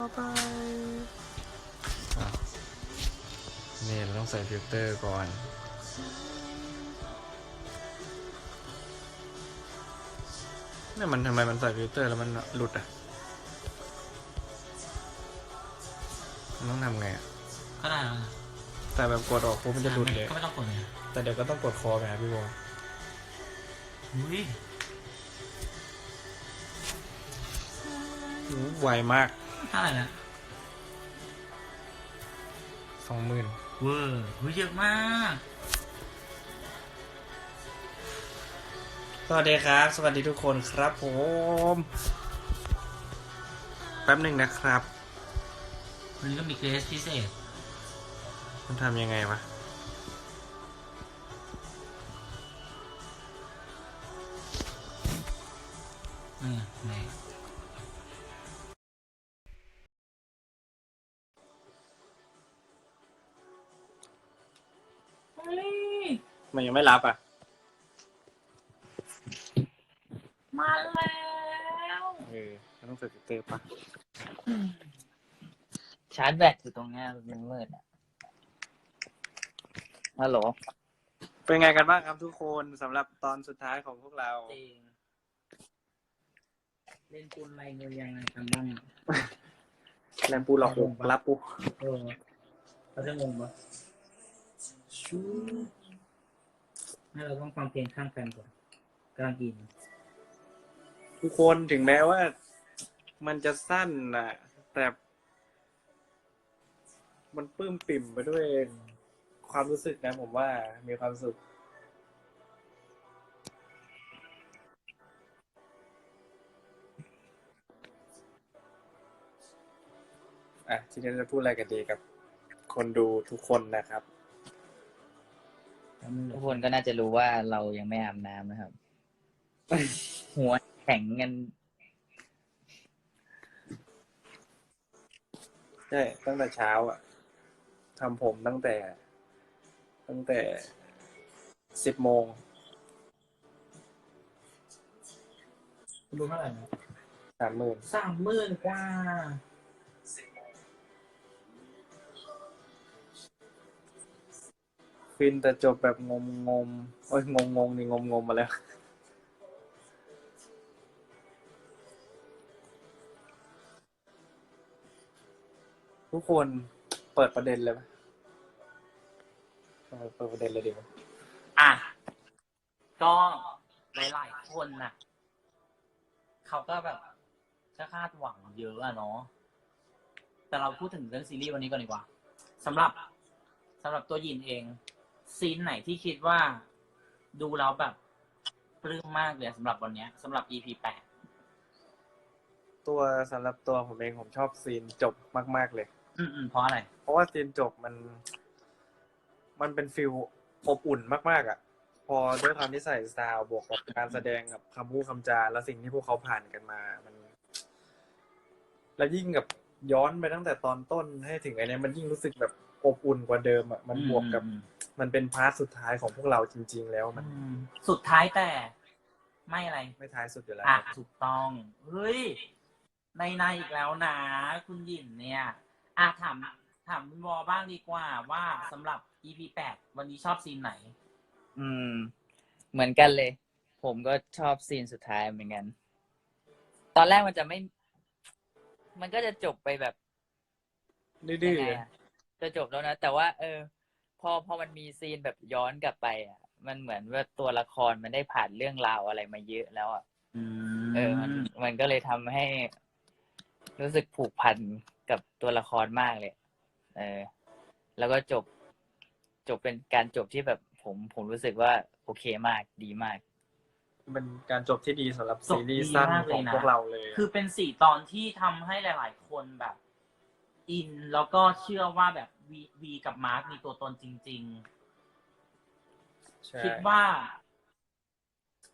ต่อไปอะนี่เราต้องใส่ฟิลเตอร์ก่อนนี่มันทำไมมันใส่ฟิลเตอร์แล้วมันหลุดอะ มันต้องทำไงอะ ก็ได้แล้วนะแต่แบบกดออกปุ๊บมันจะหลุดเลย ก็ไม่ต้องกดเลยแต่เดี๋ยวก็ต้องกดคอไปหาพี่บอลอุ้ยอู้ไวมาก เท่าไหร่ละสองหมื่นเวอร์อุ้ยเยอะมาก สวัสดีครับ สวัสดีทุกคนครับผม แป๊บหนึ่งนะครับ วันนี้ก็มีเกรสพิเศษ มันทำยังไงวะ มันยังไม่รับอะ มาแล้ว เออมันต้องใส่ฟิลเตอร์ปะชาร์จแบตอยู่ตรงเนี้ยมันมืดอะฮัลโหลเป็นไงกันบ้างครับทุกคนสำหรับตอนสุดท้ายของพวกเรา จริงเล่นปูนไรเงินยังไงกันบ้างแรมปูหลอกหกรับปู เออเขาจะงงปะ ชูให้เราต้องฟังเพลงข้างกันก่อนกำลังอิน ทุกคนถึงแม้ว่า มันจะสั้นน่ะแต่ มันปลื้มปิ่มไปด้วย ความรู้สึกนะผมว่ามีความสุข อะทีนี้จะพูดอะไรกันดีกับ คนดูทุกคนนะครับ ทุกคนก็น่าจะรู้ว่าเรายังไม่อาบน้ำนะครับ หัวแข็งกันใช่ตั้งแต่เช้าอะทำผมตั้งแต่ ตั้งแต่สิบโมงรู้เท่าไหร่นะสามหมื่นสามหมื่นกว่า ฟินแต่จบแบบงมงมๆโอ้ยงงงงนี่งมงมมาแล้ว ทุกคนเปิดประเด็นเลยไหมเปิดประเด็นเลยดีไหมอะ ก็หลาย ๆ คนน่ะ เขาก็แบบก็คาดหวังเยอะอะเนาะแต่เราพูดถึงเรื่องซีรีส์วันนี้ก่อนดีกว่าสำหรับสำหรับตัวยินเอง ซีนไหนที่คิดว่าดูแล้วแบบปลื้มมากเลยสำหรับวันเนี้ยสำหรับ EP แปดตัวสำหรับตัวผมเองผมชอบซีนจบมาก ๆ เลย อืมอืมเพราะอะไร เพราะว่าซีนจบมัน มันเป็นฟิลอบอุ่นมาก ๆอะ พอด้วยความที่ใส่สไตล์บวกกับการแสดงกับคำพูดคำจาและสิ่งที่พวกเขาผ่านกันมา มัน แล้วยิ่งกับย้อนไปตั้งแต่ตอนต้นให้ถึงไอ้เนี้ยมันยิ่งรู้สึกแบบ อบอุ่นกว่าเดิมอะมันบวกกับอืมมันเป็นพาร์ทสุดท้ายของพวกเราจริง ๆ แล้วมันอืมสุดท้ายแต่ ไม่อะไรไม่ท้ายสุดอยู่แล้วอะถูกต้องเฮ้ยในในอีกแล้วนะ คุณหยินเนี่ยอะถามถามคุณวอบ้างดีกว่า ว่าสำหรับ EP แปดวันนี้ชอบซีนไหน อืม เหมือนกันเลย ผมก็ชอบซีนสุดท้ายเหมือนกัน ตอนแรกมันจะไม่ มันก็จะจบไปแบบดื้ยัองไงๆอะ จะจบแล้วนะ แต่ว่า เออ พอพอมันมีซีนแบบย้อนกลับไปอะ มันเหมือนว่าตัวละครมันได้ผ่านเรื่องราวอะไรมาเยอะแล้วอะอืเออ มันมันก็เลยทำให้ รู้สึกผูกพันกับตัวละครมากเลย เออ แล้วก็จบ จบเป็นการจบที่แบบผมผมรู้สึกว่า โอเคมากดีมากเป็นการจบที่ดีสำหรับจบซีรีส์ดีสั้นมากขเลองยนะพวกเราเลย คือเป็นสี่ตอนที่ทำให้หลาย ๆ คนแบบ อินแล้วก็เชื่อว่าแบบวีวีกับมาร์คมีตัวตนจริง ๆ ใช่คิดว่า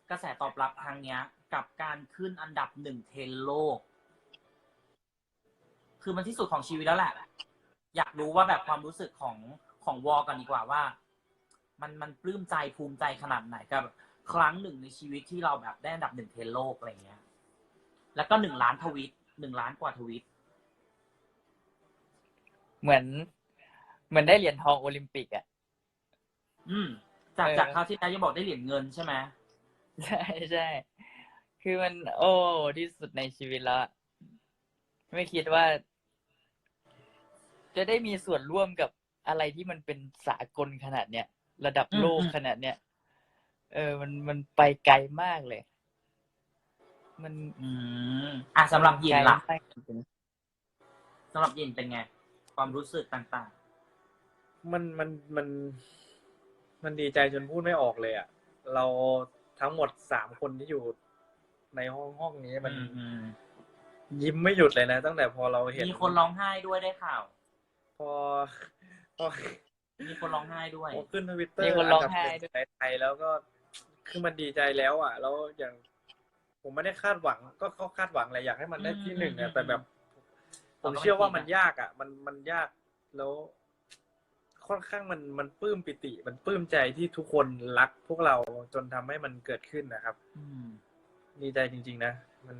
กระแสตอบรับครั้งเนี้ย กับการขึ้นอันดับหนึ่งเทรนด์โลก คือมันที่สุดของชีวิตแล้วแหละ อยากรู้ว่าแบบความรู้สึกของของวอกันดีกว่าว่า มันมันปลื้มใจภูมิใจขนาดไหนกับ ครั้งหนึ่งในชีวิตที่เราแบบได้อันดับหนึ่งเทรนด์โลกอะไรเงี้ย แล้วก็หนึ่งล้านทวิตหนึ่งล้านกว่าทวิต เหมือน เหมือนได้เหรียญทองโอลิมปิกอะอืม จากเออจากคราวที่แล้วยังบอกได้เหรียญเงินใช่ไหมใช่ใช่คือมัน โอ้ที่สุดในชีวิตแล้วอะไม่คิดว่า จะได้มีส่วนร่วมกับอะไรที่มันเป็นสากลขนาดเนี้ยระดับโลกขนาดเนี้ยเออ มันมันไปไกลมากเลย มัน อืมอะสำหรับยินล่ะไกมากจริงสำหรับยินเป็นไง ความรู้สึกต่างมันมันมัน มันดีใจจนพูดไม่ออกเลยอะ เราทั้งหมดสามคนที่อยู่ในห้องห้องนี้ๆมันอืมอืมยิ้มไม่หยุดเลยนะ ตั้งแต่พอเราเห็นมีคนร้องไห้ด้วยได้ข่าว พอพอ มีคนร้องไห้ด้วยพอขึ้นทวิตเตอร์มีคนร้องไห้ด้วยในไทยแล้วก็คือมันดีใจแล้วอะ แล้วอย่าง ผมไม่ได้คาดหวัง ก็เขาคาดหวังอะไรอยากให้มันได้ที่หนึ่งอืมอือะม แต่แบบ ผมเชื่อว่ามันยากอะ มันมันยากแล้ว ค่อนข้างมันมันปลื้มปิติ มันปลื้มใจที่ทุกคนรักพวกเราจนทำให้มันเกิดขึ้นนะครับ อืมดีใจจริง ๆ นะมัน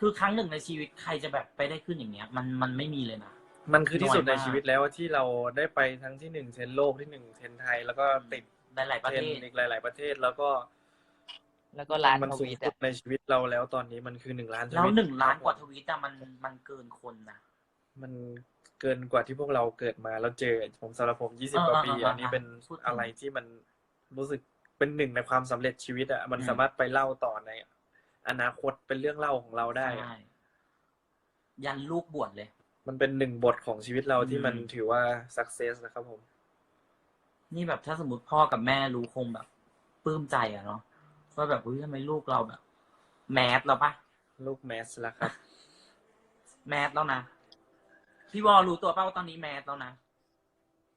คือครั้งหนึ่งในชีวิตใครจะแบบไปได้ขึ้นอย่างเงี้ย มันมันไม่มีเลยนะมันคือที่สุดน้อยในมากชีวิตแล้วที่เราได้ไปทั้งที่หนึ่งเทรนด์โลกที่หนึ่งเทรนด์ไทย แล้วก็ติดหลายๆประเทรเทนศด์อีกหลาย ๆ ประเทศแล้วก็ แล้วก็ร้านมันทสูงวีตสุดอะในชีวิตเราแล้วตอนนี้มันคือหนึ่งล้านทแล้ววิตหนึ่งล้านกว่าทวิตอะมันมันเกินคนนะ มันเกินกว่าที่พวกเราเกิดมาแล้วเจอ ผมสำหรับผมยี่สิบเออกว่าปีเออเอออันนี้เป็นพูดถึงอะไรที่มันรู้สึกเป็นหนึ่งในความสำเร็จชีวิตอะมันอืมสามารถไปเล่าต่อใน อนาคตเป็นเรื่องเล่าของเราได้อะใช่ยันลูกบวชเลย มันเป็นหนึ่งบทของชีวิตเราที่มันอืมถือว่า success นะครับผม นี่แบบถ้าสมมติพ่อกับแม่รู้คงแบบปลื้มใจอะเนาะว่าแบบอุ้ยทำไมลูกเราแบบ แมสแล้วปะลูกแมสแล้วครับ แมสแล้วนะ พี่วอรู้ตัวเปล่าว่าตอนนี้แมสแล้วนะ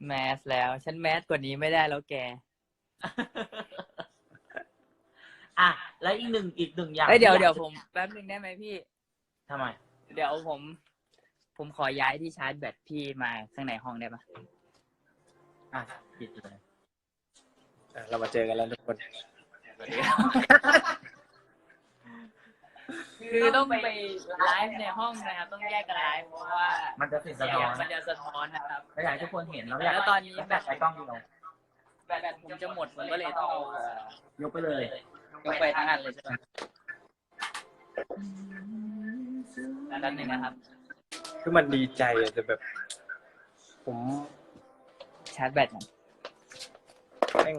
แมสแล้ว ฉันแมสกว่านี้ไม่ได้แล้วแก อะ แล้วอีกหนึ่งอีกหนึ่งอย่างเอ้ยเดี๋ยวที่เดี๋ยวอาผกมแป๊บนึงได้ไหมพี่ ทำไม เดี๋ยวผม ผมขอย้ายที่ชาร์จแบตพี่มาข้างในห้องได้ปะอะปิดเลย อะเรามาเจอกันแล้วทุกคน คือต้องไปไลฟ์ในห้องนะครับ ต้องแยกกันไลฟ์เพราะว่ามันจะเสียงสะเสีท้ยองนมันจะสะท้อนนะครับแล้วอยากให้ทุกคนเห็นแล้วอยากแล้วตอนนี้แบบใช้กล้องดูเราแบตผมจะหมดผมก็เลยต้องเอาเอ่อยกไปเลย ยกไปทั้งอันเลยใช่ไหมด้านหนึ่งนะครับ คือมันดีใจอะแต่แบบ ผมชาร์จแบตก่อนแม่ง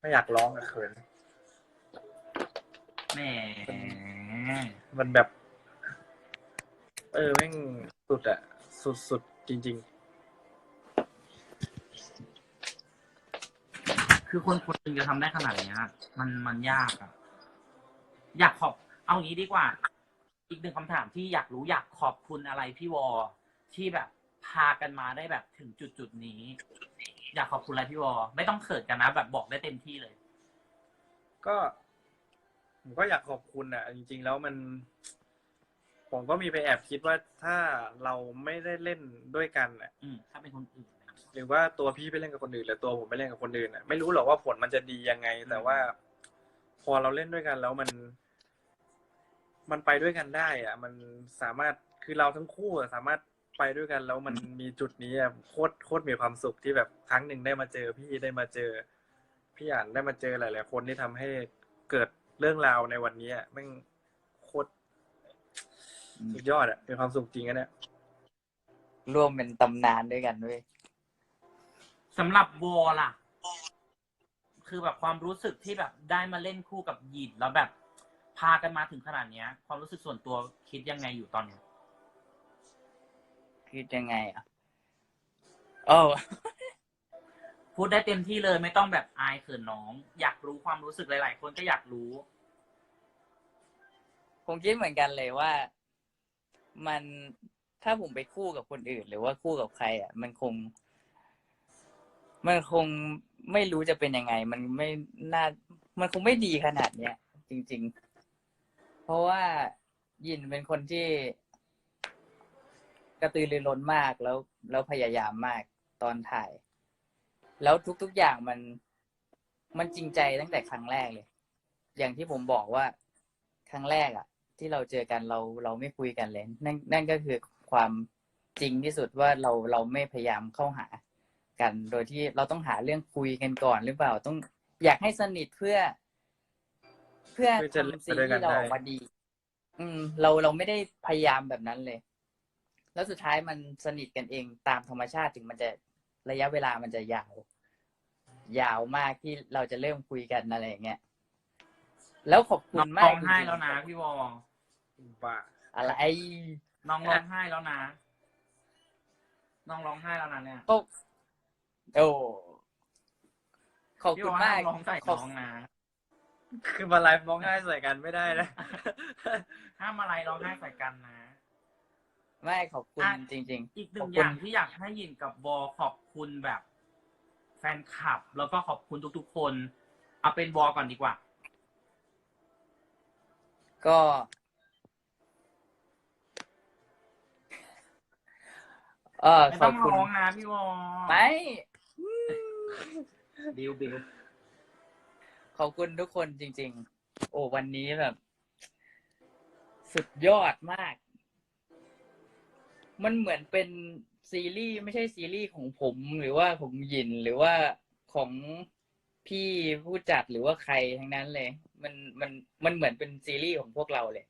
ไม่อยากร้องอะเขินแหม มันแบบ เออแม่งสุดอะสุดสุดจริง คือคนคนหนึงจะทำได้ขนาดเนี้ย มันมันยากอะอยากขอบ เอางี้ดีกว่า อีกหนึ่งคำถามที่อยากรู้อยากขอบคุณอะไรพี่วอ ที่แบบพากันมาได้แบบถึงจุดจุดนี้ อยากขอบคุณอะไรพี่วอ ไม่ต้องเขินกันนะ แบบบอกได้เต็มที่เลย ๆ ก็ ผมก็อยากขอบคุณอะจริง ๆ แล้วมัน ผมก็มีไปแอบคิดว่าถ้าเราไม่ได้เล่นด้วยกันอะอืมถ้าเป็นคนอื่นนะหรือว่าตัวพี่ไปเล่นกับคนอื่นหรือตัวผมไปเล่นกับคนอื่นอะไม่รู้หรอกว่าผลมันจะดียังไง แต่ว่า พอเราเล่นด้วยกันแล้วมัน มันไปด้วยกันได้อะมันสามารถคือเราทั้งคู่อะสามารถไปด้วยกัน แล้วมันมีจุดนี้อะโคตรโคตรมีความสุขที่แบบครั้งหนึ่งได้มาเจอพี่ได้มาเจอ พี่อ่านได้มาเจอหลาย ๆ คนที่ทำให้เกิด เรื่องราวในวันนี้อะแม่งโคตรสุดยอดอะมีความสุขจริงอะเนี่ยร่วมเป็นตำนานด้วยกันด้วยสำหรับวอล่ะ คือแบบความรู้สึกที่แบบได้มาเล่นคู่กับหยินแล้วแบบ พากันมาถึงขนาดเนี้ย ความรู้สึกส่วนตัวคิดยังไงอยู่ตอนเนี้ยคือยังไงอะโอ้ พูดได้เต็มที่เลยไม่ต้องแบบอายเขินน้อง อยากรู้ความรู้สึกหลาย ๆ คนก็อยากรู้ ผมคิดเหมือนกันเลยว่ามันถ้าผมไปคู่กับคนอื่น หรือว่าคู่กับใคร อะ มันคง มันคงไม่รู้จะเป็นยังไง มันไม่น่า มันคงไม่ดีขนาดเนี้ยจริง ๆ เพราะว่ายินเป็นคนที่กระตือรือร้นมากแล้ว แล้วพยายามมากตอนถ่าย แล้วทุกๆอย่างมัน มันจริงใจตั้งแต่ครั้งแรกเลย อย่างที่ผมบอกว่าครั้งแรกอะที่เราเจอกันเราเราไม่คุยกันเลยนั่นนั่นก็คือความจริงที่สุดว่าเราเราไม่พยายามเข้าหากัน โดยที่เราต้องหาเรื่องคุยกันก่อนหรือเปล่าต้องอยากให้สนิทเพื่อ เพื่อเพื่อจะเล่นทำซีไปด้วยรีกันส์เราออกมาดี อืม เราเราไม่ได้พยายามแบบนั้นเลย แล้วสุดท้ายมันสนิทกันเองตามธรรมชาติถึงมันจะ ระยะเวลามันจะยาว ยาวมากที่เราจะเริ่มคุยกันอะไรอย่างเงี้ยแล้วขอบคุน้อณงมาร้กองไห้จริงๆแล้วนะพี่วอบ้าอะไรน้องร้องไห้แล้วนะ น้องร้องไห้แล้วนะเนี่ย ก็โอ้ขอบพี่คุวณอห้ามากร้องใส่ขอบน้องนะ คือมาไลฟ์ร้องไห้ใส่กันไม่ได้นะ ห้ามอะไรร้องไห้ใส่กันนะ ไม่ขอบคุณอะ จริงอีกหนึ่ขอบงคุณอย่างที่อยากให้ยินกับวอขอบคุณแบบ แฟนคลับ แล้วก็ขอบคุณทุกๆคน เอาเป็นวอก่อนดีกว่าๆก็ เออไม่ขต้ออบงคุณร้องนะพี่วอไม่ บิวบิวขอบคุณทุกคนจริง ๆ โอ้วันนี้แบบ สุดยอดมาก มันเหมือนเป็นซีรีส์ไม่ใช่ซีรีส์ของผมหรือว่าของหยินหรือว่าของพี่ผู้จัดหรือว่าใครทั้งนั้นเลย มันมันมันเหมือนเป็นซีรีส์ของพวกเราเลย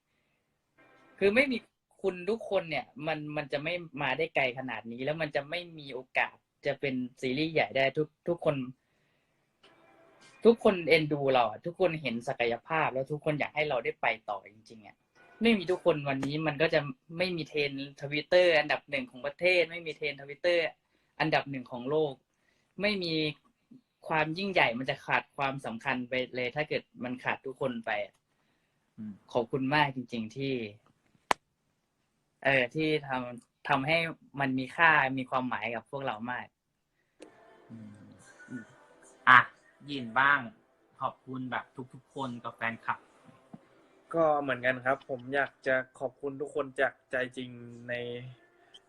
คือไม่มีคุณทุกคนเนี่ย มันมันจะไม่มาได้ไกลขนาดนี้ แล้วมันจะไม่มีโอกาสจะเป็นซีรีส์ใหญ่ได้ทุกทุกคน ทุกคนเอ็นดูเราอะทุกคนเห็นศักยภาพ แล้วทุกคนอยากให้เราได้ไปต่อจริงๆอะ ไม่มีทุกคนวันนี้มันก็จะไม่มีเทรนทวิตเตอร์อันดับหนึ่งของประเทศ ไม่มีเทรนทวิตเตอร์อันดับหนึ่งของโลก ไม่มีความยิ่งใหญ่มันจะขาดความสำคัญไปเลย ถ้าเกิดมันขาดทุกคนไปอะอืมขอบคุณมากจริง ๆ ที่ เออที่ทำทำให้มันมีค่ามีความหมายกับพวกเรามากอืมอะยินบ้าง ขอบคุณแบบทุก ๆ คนกับแฟนคลับ ก็เหมือนกันครับ ผมอยากจะขอบคุณทุกคนจากใจจริงใน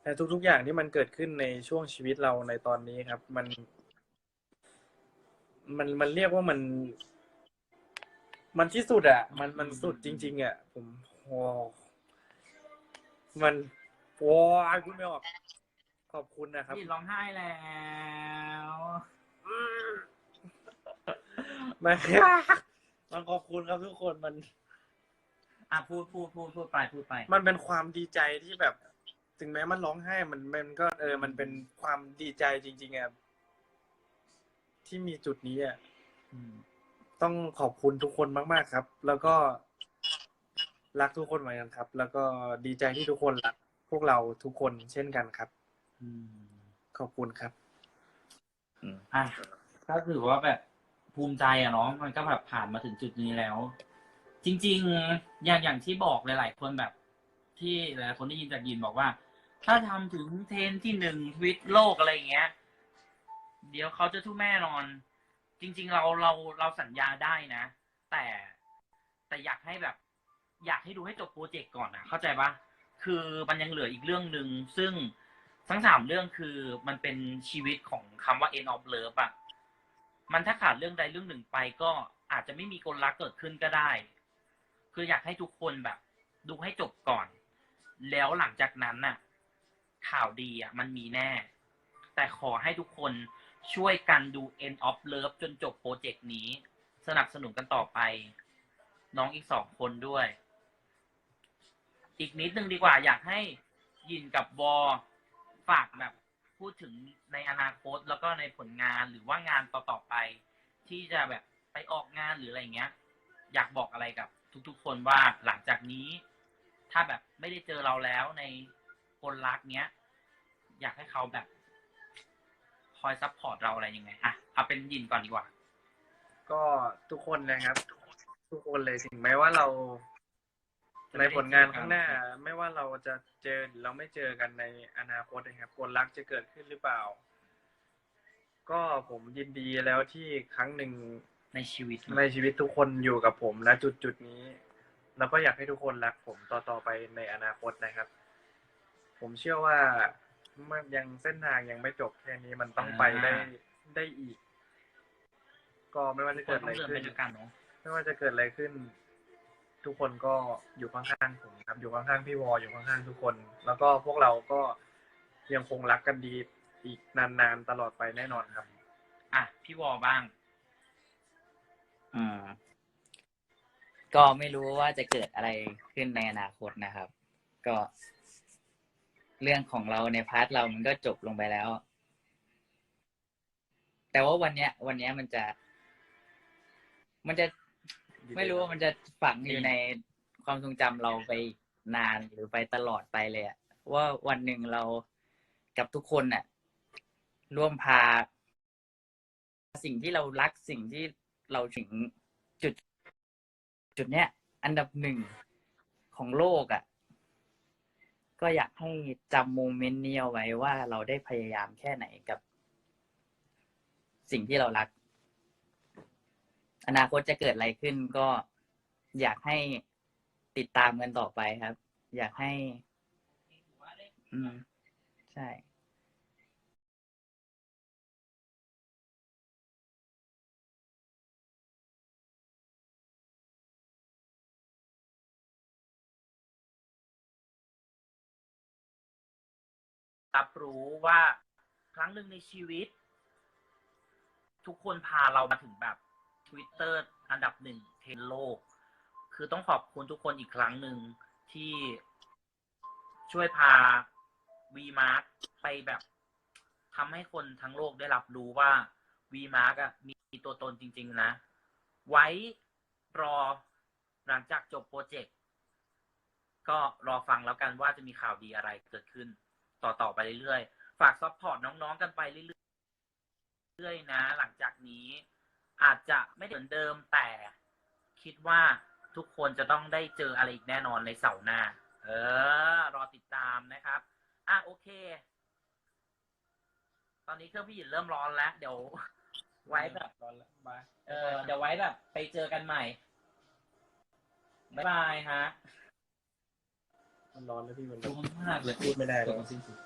ในทุก ๆ อย่างที่มันเกิดขึ้นในช่วงชีวิตเราในตอนนี้ครับ มัน มันมันเรียกว่ามัน มันที่สุดอะมันมันสุดจริง ๆอะผมโอ้มันโอ้ยคุณไม่ออกขอบคุณนะครับยินร้องไห้แล้วไม่มันขอบคุณครับทุกคนมัน อะพูดพูดพูดพูดไปพูดไป มันเป็นความดีใจที่แบบ ถึงแม้มันร้องไห้มันมันก็เออ มันเป็นความดีใจจริงๆอะที่มีจุดนี้อะอืมต้องขอบคุณทุกคนมาก ๆ ครับ แล้วก็ รักทุกคนเหมือนกันครับ แล้วก็ดีใจที่ทุกคนรัก พวกเราทุกคนเช่นกันครับ อืมขอบคุณครับ อะก็ถือว่าแบบภูมิใจอะเนาะมันก็แบบผ่านมาถึงจุดนี้แล้ว จริง ๆ อย่างอย่างที่บอกหลาย ๆ คนแบบ ที่หลายๆคนได้ยินจากยินบอกว่า ถ้าทำถึงเทรนที่หนึ่งทวิตโลกอะไรเงี้ย เดี๋ยวเขาจะทุกแม่นอน จริง ๆ เราเราเราสัญญาได้นะ แต่แต่อยากให้แบบ อยากให้ดูให้จบโปรเจกต์ก่อนนะเข้าใจปะคือมันยังเหลืออีกเรื่องหนึ่งซึ่งทั้งสามเรื่องคือมันเป็นชีวิตของคำว่า end of love อะมันถ้าขาดเรื่องใดเรื่องหนึ่งไปก็อาจจะไม่มีคนรักเกิดขึ้นก็ได้ คืออยากให้ทุกคนแบบ ดูให้จบก่อน แล้วหลังจากนั้นน่ะ ข่าวดีอะ มันมีแน่ แต่ขอให้ทุกคนช่วยกันดู end of love จนจบโปรเจกต์นี้ สนับสนุนกันต่อไป น้องอีกสองคนด้วย อีกนิดนึงดีกว่า อยากให้ยินกับวอฝากแบบพูดถึงในอนาคตแล้วก็ในผลงานหรือว่างานต่อๆไป ที่จะแบบไปออกงานหรืออะไรเงี้ย อยากบอกอะไรกับ ทุก ๆ คนว่าหลังจากนี้ ถ้าแบบไม่ได้เจอเราแล้วในคนรักเนี้ย อยากให้เขาแบบ คอยซัพพอร์ตเราอะไรยังไงอะเอาเป็นยินก่อนดีกว่า ก็ทุกคนนะครับ ทุกคนเลยถึงแม้ว่าเราในผลงานข้างหน้า ไม่ว่าเราจะเจอหรือเราไม่เจอกันในอนาคตนะครับคนรักจะเกิดขึ้นหรือเปล่า ก็ผมยินดีแล้วที่ครั้งหนึ่ง ในชีวิตในชีวิตทุกคนอยู่กับผมณจุดจุดๆนี้ แล้วก็อยากให้ทุกคนรักผมต่อต่อไปในอนาคตนะครับ ผมเชื่อว่ามันยังเส้นทางยังไม่จบแค่นี้มันต้องไปได้ได้อีก ก็ไม่ว่าทุจะกคเกินดต้อะองไรเดินขึ้ไปนด้วยกันเนาะไม่ว่าจะเกิดอะไรขึ้น ทุกคนก็อยู่ข้างๆผมครับ อยู่ข้างๆพี่วออยู่ข้างๆทุกคน แล้วก็พวกเราก็ยังคงรักกันดีอีกนานๆตลอดไปแน่นอนครับ อะพี่วอบ้าง อืม ก็ไม่รู้ว่าจะเกิดอะไรขึ้นในอนาคตนะครับ ก็ เรื่องของเราในพาร์ทเรามันก็จบลงไปแล้ว แต่ว่าวันเนี้ย วันเนี้ยมันจะ มันจะไม่รู้ว่ามันจะฝังอยู่ในความทรงจำเราไปนานหรือไปตลอดไปเลยอะว่าวันหนึ่งเรากับทุกคนน่ะ ร่วมพา สิ่งที่เรารักสิ่งที่ เราถึงจุด จุดเนี้ย อันดับหนึ่งของโลกอะ่ะ ก็อยากให้จำโมเมนต์นี้เอาไว้ว่าเราได้พยายามแค่ไหนกับ สิ่งที่เรารัก อนาคตจะเกิดอะไรขึ้นก็อยากให้ติดตามกันต่อไปครับ อยากให้ อืม ใช่ รับรู้ว่าครั้งหนึ่งในชีวิต ทุกคนพาเรามาถึงแบบ Twitter อันดับหนึ่งเทนโลก คือต้องขอบคุณทุกคนอีกครั้งหนึ่งที่ช่วยพา V Mark ไปแบบทำให้คนทั้งโลกได้รับรู้ว่า V Mark อะมีตัวตนจริง ๆ นะ ไว้รอหลังจากจบโปรเจกต์ก็รอฟังแล้วกันว่าจะมีข่าวดีอะไรเกิดขึ้น ต่อต่อไปเรื่อยๆ ฝากซัพพอร์ตน้องๆกันไปเรื่อยๆนะ หลังจากนี้อาจจะไม่เหมือนเดิมแต่คิดว่าทุกคนจะต้องได้เจออะไรอีกแน่นอนในเสาร์หน้า เออ รอติดตามนะครับ อะโอเค ตอนนี้เครื่องพี่หยินเริ่มร้อนแล้ว เดี๋ยว ไว้แบบร้อนแล้วบายเออ เดี๋ยวไว้แบบ ไปเจอกันใหม่ บ๊ายบายฮะ มันร้อนเลยพี่มันร้อนมากเลยพูดไม่ได้เลยสิ้นสุด